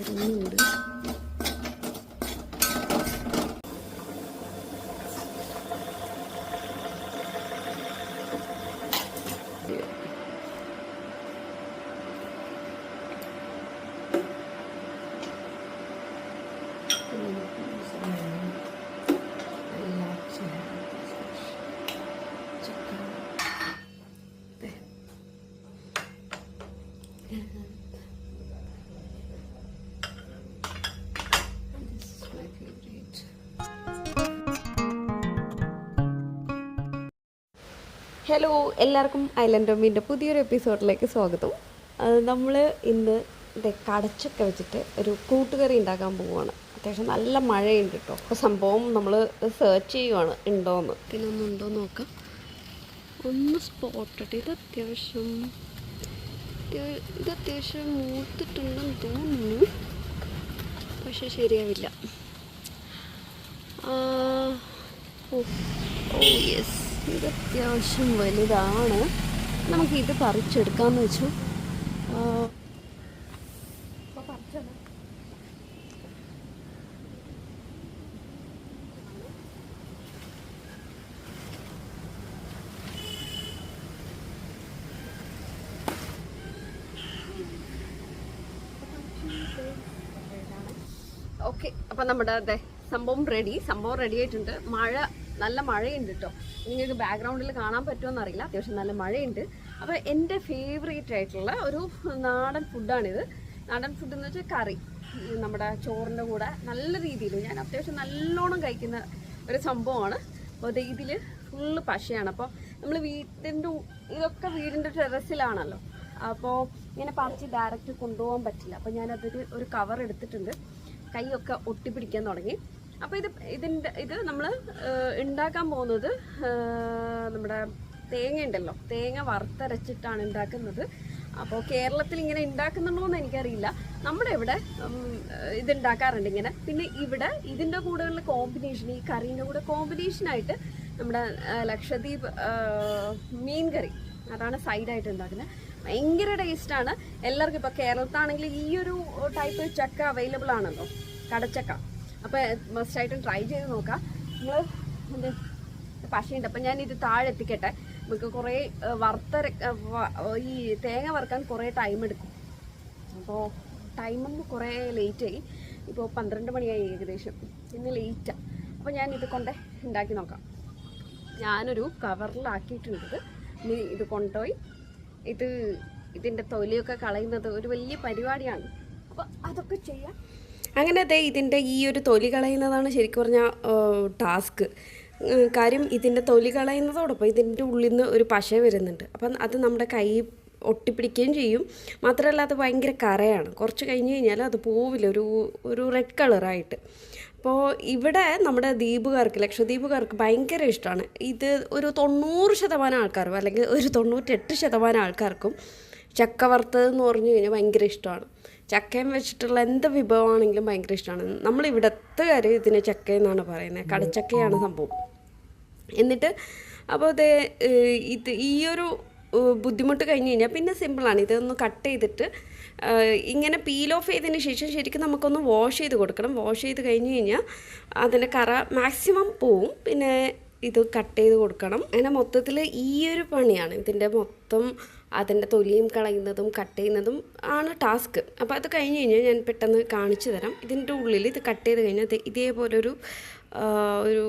വരുന്നുണ്ട് ഹലോ എല്ലാവർക്കും ഐലൻഡ് റോമിന്റെ പുതിയൊരു എപ്പിസോഡിലേക്ക് സ്വാഗതം. നമ്മൾ ഇന്ന് കടച്ചൊക്കെ വെച്ചിട്ട് ഒരു കൂട്ടുകറി ഉണ്ടാക്കാൻ പോവുകയാണ് അത്യാവശ്യം നല്ല മഴയുണ്ട് കേട്ടോ. അപ്പോൾ സംഭവം നമ്മൾ സെർച്ച് ചെയ്യുവാണ് ഉണ്ടോയെന്ന് പിന്നെ ഒന്ന് ഉണ്ടോ നോക്കാം. ഒന്ന് സ്പോട്ടിട്ട് ഇത് അത്യാവശ്യം ഇത് അത്യാവശ്യം മൂത്തിട്ടുണ്ടെന്ന് തോന്നുന്നു. പക്ഷെ ശരിയാവില്ല. ഓ യെസ് ഇത് അത്യാവശ്യം വലുതാണ്. നമുക്ക് ഇത് പറിച്ചെടുക്കാമെന്ന് വെച്ചു. ഓക്കെ അപ്പം നമ്മുടെ അതെ സംഭവം റെഡി സംഭവം റെഡി ആയിട്ടുണ്ട്. മഴ നല്ല മഴയുണ്ട് കേട്ടോ നിങ്ങൾക്ക് ബാക്ക്ഗ്രൗണ്ടിൽ കാണാൻ പറ്റുമോ അറിയില്ല. അത്യാവശ്യം നല്ല മഴയുണ്ട്. അപ്പോൾ എന്റെ ഫേവറേറ്റ് ആയിട്ടുള്ള ഒരു നാടൻ ഫുഡാണിത് നാടൻ ഫുഡ് എന്ന് വെച്ചാൽ കറി. നമ്മുടെ ചോറിന്റെ കൂടെ നല്ല രീതിയിൽ ഞാൻ അത്യാവശ്യം നല്ലോണം കഴിക്കുന്ന ഒരു സംഭവമാണ്. അപ്പോൾ ഇതിൽ ഫുള്ള് പശയാണ്. അപ്പോൾ നമ്മൾ വീട്ടിന്റെ ഉ- ഇതൊക്കെ വീടിന്റെ ടെറസിലാണല്ലോ അപ്പോൾ ഇങ്ങനെ പറിച്ച് ഡയറക്റ്റ് കൊണ്ടുപോകാൻ പറ്റില്ല. അപ്പോൾ ഞാനതൊരു ഒരു കവർ എടുത്തിട്ടുണ്ട്. കൈയൊക്കെ ഒട്ടിപ്പിടിക്കാൻ തുടങ്ങി. അപ്പോൾ ഇത് ഇതിന്റെ ഇത് നമ്മൾ ഉണ്ടാക്കാൻ പോകുന്നത് നമ്മുടെ തേങ്ങ ഉണ്ടല്ലോ. തേങ്ങ വറുത്തരച്ചിട്ടാണ് ഉണ്ടാക്കുന്നത് അപ്പോൾ കേരളത്തിൽ ഇങ്ങനെ ഉണ്ടാക്കുന്നുണ്ടോ എന്ന് എനിക്കറിയില്ല. നമ്മുടെ ഇവിടെ ഇതുണ്ടാക്കാറുണ്ട് ഇങ്ങനെ. പിന്നെ ഇവിടെ ഇതിന്റെ കൂടെയുള്ള കോമ്പിനേഷൻ ഈ കറീന്റെ കൂടെ കോമ്പിനേഷനായിട്ട് നമ്മുടെ ലക്ഷദ്വീപ് മീൻ കറി. അതാണ് സൈഡായിട്ട് ഉണ്ടാക്കുന്നത് ഭയങ്കര ടേസ്റ്റാണ് എല്ലാവർക്കും ഇപ്പോൾ കേരളത്താണെങ്കിൽ ഈ ഒരു ടൈപ്പ് ചക്ക അവൈലബിൾ ആണല്ലോ. കടച്ചക്ക. അപ്പോൾ മസ്റ്റായിട്ടും ട്രൈ ചെയ്ത് നോക്കാം. നിങ്ങൾ എന്ത്? പശയുണ്ട്. അപ്പം ഇത് താഴെ എത്തിക്കട്ടെ. നമുക്ക് കുറേ വറുത്ത ഈ തേങ്ങ വറുക്കാൻ കുറേ ടൈം എടുക്കും. അപ്പോൾ ടൈമും കുറേ ലേറ്റായി ഇപ്പോൾ പന്ത്രണ്ട് മണിയായി ഏകദേശം. ഇന്ന് ലേറ്റാണ് അപ്പോൾ ഞാൻ ഇത് കൊണ്ട് ഉണ്ടാക്കി നോക്കാം. ഞാനൊരു കവറിലാക്കിയിട്ടുണ്ടത്. ഇനി ഇത് കൊണ്ടുപോയി ഇത് ഇതിന്റെ തൊലിയൊക്കെ കളയുന്നത് ഒരു വലിയ പരിപാടിയാണ്. അപ്പോൾ അതൊക്കെ ചെയ്യാം. അങ്ങനെ അതെ ഇതിന്റെ ഈ ഒരു തൊലി കളയുന്നതാണ് ശരിക്കും പറഞ്ഞാൽ ടാസ്ക്. കാര്യം ഇതിന്റെ തൊലി കളയുന്നതോടൊപ്പം ഇതിന്റെ ഉള്ളിൽ നിന്ന് ഒരു പശ വരുന്നുണ്ട്. അപ്പം അത് നമ്മുടെ കൈ ഒട്ടിപ്പിടിക്കുകയും ചെയ്യും. മാത്രമല്ല അത് ഭയങ്കര കറയാണ്. കുറച്ച് കഴിഞ്ഞ് കഴിഞ്ഞാൽ അത് പോവില്ല ഒരു ഒരു റെഡ് കളറായിട്ട് അപ്പോൾ ഇവിടെ നമ്മുടെ ദ്വീപുകാർക്ക് ലക്ഷദ്വീപുകാർക്ക് ഭയങ്കര ഇഷ്ടമാണ്. ഇത് ഒരു തൊണ്ണൂറ് ശതമാനം ആൾക്കാരും അല്ലെങ്കിൽ ഒരു തൊണ്ണൂറ്റെട്ട് ശതമാനം ആൾക്കാർക്കും ചക്ക വറുത്തത് എന്ന് പറഞ്ഞു കഴിഞ്ഞാൽ ഭയങ്കര ഇഷ്ടമാണ്. ചക്കയും വെച്ചിട്ടുള്ള എന്ത് വിഭവമാണെങ്കിലും ഭയങ്കര ഇഷ്ടമാണ്. നമ്മൾ കാര്യം ഇതിന് ചക്ക എന്നാണ് പറയുന്നത്. കടച്ചക്കയാണ് സംഭവം. എന്നിട്ട് അപ്പോൾ അതേ ഇത് ഈ ഒരു ബുദ്ധിമുട്ട് കഴിഞ്ഞ് കഴിഞ്ഞാൽ പിന്നെ സിമ്പിളാണ് ഇതൊന്ന് കട്ട് ചെയ്തിട്ട് ഇങ്ങനെ പീൽ ഓഫ് ചെയ്തതിന് ശേഷം ശരിക്കും നമുക്കൊന്ന് വാഷ് ചെയ്ത് കൊടുക്കണം. വാഷ് ചെയ്ത് കഴിഞ്ഞ് കഴിഞ്ഞാൽ അതിന്റെ കറ മാക്സിമം പോവും. പിന്നെ ഇത് കട്ട് ചെയ്ത് കൊടുക്കണം. അങ്ങനെ മൊത്തത്തിൽ ഈ ഒരു പണിയാണ് ഇതിന്റെ മൊത്തം അതിന്റെ തൊലിയും കളയുന്നതും കട്ട് ചെയ്യുന്നതും ആണ് ടാസ്ക് അപ്പോൾ അത് കഴിഞ്ഞ് കഴിഞ്ഞാൽ ഞാൻ പെട്ടെന്ന് കാണിച്ചു തരാം. ഇതിന്റെ ഉള്ളിൽ ഇത് കട്ട് ചെയ്ത് കഴിഞ്ഞാൽ ഇതേപോലൊരു ഒരു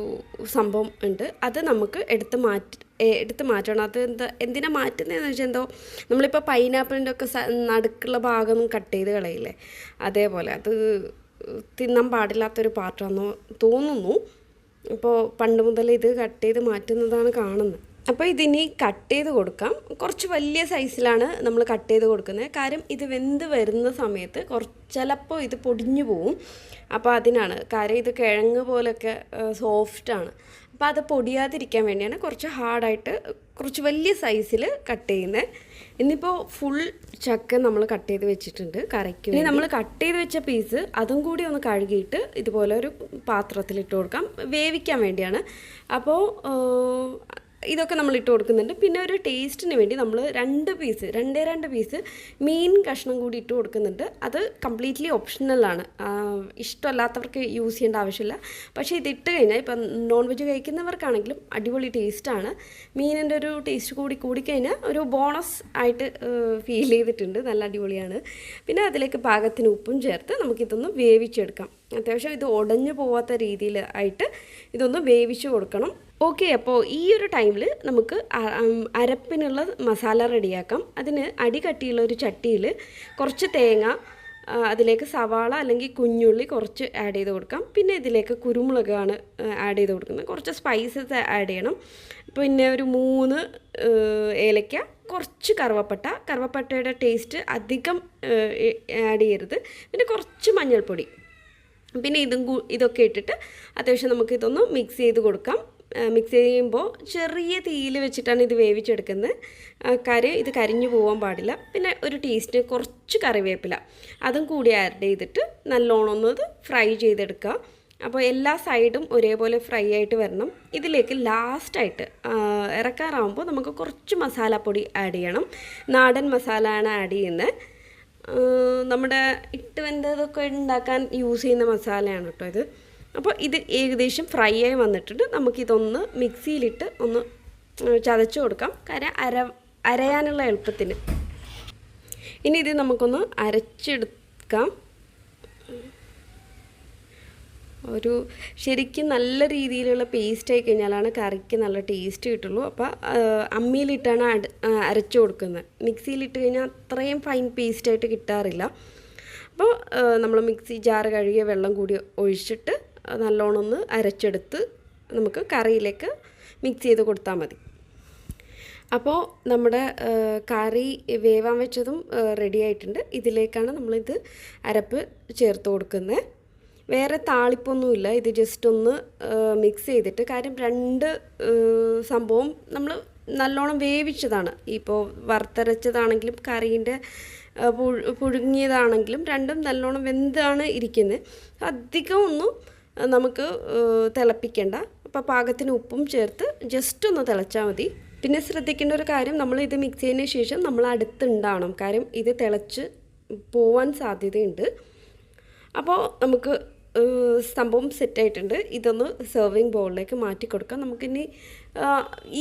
സംഭവം ഉണ്ട്. അത് നമുക്ക് എടുത്ത് മാറ്റി എടുത്ത് മാറ്റണം. അത് എന്താ എന്തിനാ മാറ്റുന്നതെന്ന് വെച്ചാൽ എന്തോ നമ്മളിപ്പോൾ പൈനാപ്പിളിന്റെ ഒക്കെ നടുക്കുള്ള ഭാഗം കട്ട് ചെയ്ത് കളയില്ലേ? അതേപോലെ അത് തിന്നാൻ പാടില്ലാത്തൊരു പാർട്ടാണെന്ന് തോന്നുന്നു. ഇപ്പോൾ പണ്ട് മുതൽ ഇത് കട്ട് ചെയ്ത് മാറ്റുന്നതാണ് കാണുന്നത്. അപ്പോൾ ഇതിനി കട്ട് ചെയ്ത് കൊടുക്കാം. കുറച്ച് വലിയ സൈസിലാണ് നമ്മൾ കട്ട് ചെയ്ത് കൊടുക്കുന്നത്. കാര്യം ഇത് വെന്ത് വരുന്ന സമയത്ത് കുറച്ച് ചിലപ്പോൾ ഇത് പൊടിഞ്ഞു പോവും. അപ്പോൾ അതിനാണ്. കാര്യം ഇത് കിഴങ്ങ് പോലൊക്കെ സോഫ്റ്റാണ് അപ്പോൾ അത് പൊടിയാതിരിക്കാൻ വേണ്ടിയാണ് കുറച്ച് ഹാർഡായിട്ട് കുറച്ച് വലിയ സൈസിൽ കട്ട് ചെയ്യുന്നത്. ഇന്നിപ്പോൾ ഫുൾ ചക്ക നമ്മൾ കട്ട് ചെയ്ത് വെച്ചിട്ടുണ്ട് കറിക്ക് ഇനി നമ്മൾ കട്ട് ചെയ്ത് വെച്ച പീസ് അതും കൂടി ഒന്ന് കഴുകിയിട്ട് ഇതുപോലെ ഒരു പാത്രത്തിലിട്ട് കൊടുക്കാം. വേവിക്കാൻ വേണ്ടിയാണ്. അപ്പോൾ ഇതൊക്കെ നമ്മൾ ഇട്ട് കൊടുക്കുന്നുണ്ട്. പിന്നെ ഒരു ടേസ്റ്റിന് വേണ്ടി നമ്മൾ രണ്ട് പീസ് രണ്ടേ രണ്ട് പീസ് മീൻ കഷ്ണം കൂടി ഇട്ട് കൊടുക്കുന്നുണ്ട്. അത് കംപ്ലീറ്റ്ലി ഓപ്ഷണലാണ് ഇഷ്ടമല്ലാത്തവർക്ക് യൂസ് ചെയ്യേണ്ട ആവശ്യമില്ല. പക്ഷേ ഇത് ഇട്ട് കഴിഞ്ഞാൽ ഇപ്പം നോൺ വെജ് കഴിക്കുന്നവർക്കാണെങ്കിലും അടിപൊളി ടേസ്റ്റാണ് മീനിന്റെ ഒരു ടേസ്റ്റ് കൂടി കൂടിക്കഴിഞ്ഞാൽ ഒരു ബോണസ് ആയിട്ട് ഫീൽ ചെയ്തിട്ടുണ്ട്. നല്ല അടിപൊളിയാണ്. പിന്നെ അതിലേക്ക് പാകത്തിന് ഉപ്പും ചേർത്ത് നമുക്കിതൊന്ന് വേവിച്ചെടുക്കാം. അത്യാവശ്യം ഇത് ഉടഞ്ഞു പോവാത്ത രീതിയിൽ ആയിട്ട് ഇതൊന്ന് വേവിച്ച് കൊടുക്കണം. ഓക്കെ അപ്പോൾ ഈ ഒരു ടൈമിൽ നമുക്ക് അരപ്പിനുള്ള മസാല റെഡിയാക്കാം അതിന് അടി കട്ടിയുള്ള ഒരു ചട്ടിയിൽ കുറച്ച് തേങ്ങ അതിലേക്ക് സവാള അല്ലെങ്കിൽ കുഞ്ഞുള്ളി കുറച്ച് ആഡ് ചെയ്ത് കൊടുക്കാം. പിന്നെ ഇതിലേക്ക് കുരുമുളകാണ് ആഡ് ചെയ്ത് കൊടുക്കുന്നത്. കുറച്ച് സ്പൈസസ് ആഡ് ചെയ്യണം. പിന്നെ ഒരു മൂന്ന് ഏലക്ക കുറച്ച് കറുവപ്പട്ട. കറുവപ്പട്ടയുടെ ടേസ്റ്റ് അധികം ആഡ് ചെയ്യരുത്. പിന്നെ കുറച്ച് മഞ്ഞൾപ്പൊടി. പിന്നെ ഇതും ഇതൊക്കെ ഇട്ടിട്ട് അത്യാവശ്യം നമുക്ക് ഇതൊന്ന് മിക്സ് ചെയ്ത് കൊടുക്കാം. മിക്സ് ചെയ്യുമ്പോൾ ചെറിയ തീയിൽ വെച്ചിട്ടാണ് ഇത് വേവിച്ചെടുക്കുന്നത്. കറി ഇത് കരിഞ്ഞു പോകാൻ പാടില്ല. പിന്നെ ഒരു ടേസ്റ്റ് കുറച്ച് കറിവേപ്പില. അതും കൂടി ആഡ് ചെയ്തിട്ട് നല്ലോണം ഒന്ന് ഫ്രൈ ചെയ്തെടുക്കുക. അപ്പോൾ എല്ലാ സൈഡും ഒരേപോലെ ഫ്രൈ ആയിട്ട് വരണം. ഇതിലേക്ക് ലാസ്റ്റായിട്ട് ഇറക്കാറാകുമ്പോൾ നമുക്ക് കുറച്ച് മസാലപ്പൊടി ആഡ് ചെയ്യണം. നാടൻ മസാല ആണ് ആഡ് ചെയ്യുന്നത് നമ്മുടെ ഇട്ട് വെന്തതൊക്കെ ഉണ്ടാക്കാൻ യൂസ് ചെയ്യുന്ന മസാലയാണ് കേട്ടോ ഇത്. അപ്പോൾ ഇത് ഏകദേശം ഫ്രൈ ആയി വന്നിട്ടുണ്ട്. നമുക്കിതൊന്ന് മിക്സിയിലിട്ട് ഒന്ന് ചതച്ച് കൊടുക്കാം. കര അര അരയാനുള്ള എളുപ്പത്തിന്. ഇനി ഇത് നമുക്കൊന്ന് അരച്ചെടുക്കാം. ഒരു ശരിക്കും നല്ല രീതിയിലുള്ള പേസ്റ്റ് ആയി കഴിഞ്ഞാലാണ് കറിക്ക് നല്ല ടേസ്റ്റ് കിട്ടുള്ളൂ. അപ്പോൾ അമ്മിയിലിട്ടാണ് അട് അരച്ചു കൊടുക്കുന്നത്. മിക്സിയിലിട്ട് കഴിഞ്ഞാൽ അത്രയും ഫൈൻ പേസ്റ്റായിട്ട് കിട്ടാറില്ല. അപ്പോൾ നമ്മൾ മിക്സി ജാറ് കഴുകിയ വെള്ളം കൂടി ഒഴിച്ചിട്ട് നല്ലോണം ഒന്ന് അരച്ചെടുത്ത് നമുക്ക് കറിയിലേക്ക് മിക്സ് ചെയ്ത് കൊടുത്താൽ മതി. അപ്പോൾ നമ്മുടെ കറി വേവാൻ വെച്ചതും റെഡി ആയിട്ടുണ്ട്. ഇതിലേക്കാണ് നമ്മളിത് അരപ്പ് ചേർത്ത് കൊടുക്കുന്നത്. വേറെ താളിപ്പൊന്നുമില്ല. ഇത് ജസ്റ്റ് ഒന്ന് മിക്സ് ചെയ്തിട്ട് കാര്യം രണ്ട് സംഭവം നമ്മൾ നല്ലോണം വേവിച്ചതാണ്. ഇപ്പോൾ വറുത്തരച്ചതാണെങ്കിലും കറീന്റെ പുഴു പുഴുങ്ങിയതാണെങ്കിലും രണ്ടും നല്ലോണം വെന്താണ് ഇരിക്കുന്നത്. അധികം ഒന്നും നമുക്ക് തിളപ്പിക്കേണ്ട. അപ്പോൾ പാകത്തിന് ഉപ്പും ചേർത്ത് ജസ്റ്റ് ഒന്ന് തിളച്ചാൽ മതി. പിന്നെ ശ്രദ്ധിക്കേണ്ട ഒരു കാര്യം നമ്മൾ ഇത് മിക്സ് ചെയ്തതിന് ശേഷം നമ്മൾ അടുത്തുണ്ടാവണം. കാര്യം ഇത് തിളച്ച് പോവാൻ സാധ്യതയുണ്ട്. അപ്പോൾ നമുക്ക് സംഭവം സെറ്റായിട്ടുണ്ട് ഇതൊന്ന് സെർവിങ് ബൗളിലേക്ക് മാറ്റി കൊടുക്കാം നമുക്കിനി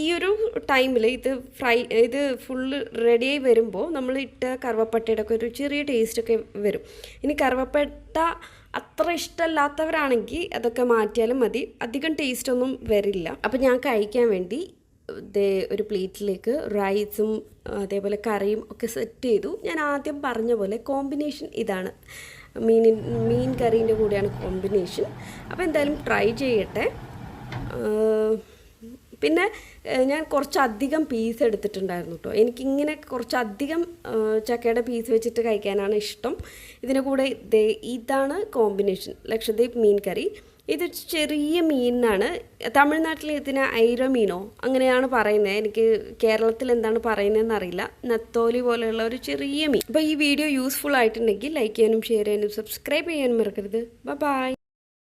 ഈ ഒരു ടൈമിൽ ഇത് ഫ്രൈ ഇത് ഫുള്ള് റെഡിയായി വരുമ്പോൾ നമ്മൾ ഇട്ട കറുവപ്പട്ടയുടെ ഒക്കെ ഒരു ചെറിയ ടേസ്റ്റൊക്കെ വരും. ഇനി കറുവപ്പട്ട അത്ര ഇഷ്ടമല്ലാത്തവരാണെങ്കിൽ അതൊക്കെ മാറ്റിയാലും മതി. അധികം ടേസ്റ്റൊന്നും വരില്ല. അപ്പം ഞാൻ കഴിക്കാൻ വേണ്ടി ഒരു പ്ലേറ്റിലേക്ക് റൈസും അതേപോലെ കറിയും ഒക്കെ സെറ്റ് ചെയ്തു. ഞാൻ ആദ്യം പറഞ്ഞ പോലെ കോമ്പിനേഷൻ ഇതാണ്. മീൻ മീൻ കറീന്റെ കൂടെയാണ് കോമ്പിനേഷൻ അപ്പോൾ എന്തായാലും ട്രൈ ചെയ്യട്ടെ. പിന്നെ ഞാൻ കുറച്ചധികം പീസ് എടുത്തിട്ടുണ്ടായിരുന്നു കേട്ടോ എനിക്കിങ്ങനെ കുറച്ചധികം ചക്കയുടെ പീസ് വെച്ചിട്ട് കഴിക്കാനാണ് ഇഷ്ടം. ഇതിന് കൂടെ ഇതാണ് കോമ്പിനേഷൻ. ലക്ഷദ്വീപ് മീൻ കറി. ഇത് ചെറിയ മീനാണ് തമിഴ്നാട്ടിൽ ഇതിന് ഐര മീനോ? അങ്ങനെയാണ് പറയുന്നത്. എനിക്ക് കേരളത്തിൽ എന്താണ് പറയുന്നതെന്ന് അറിയില്ല. നത്തോലി പോലെയുള്ള ഒരു ചെറിയ മീൻ. അപ്പോൾ ഈ വീഡിയോ യൂസ്ഫുൾ ആയിട്ടുണ്ടെങ്കിൽ ലൈക്ക് ചെയ്യാനും ഷെയർ ചെയ്യാനും സബ്സ്ക്രൈബ് ചെയ്യാനും മറക്കരുത്. ബൈ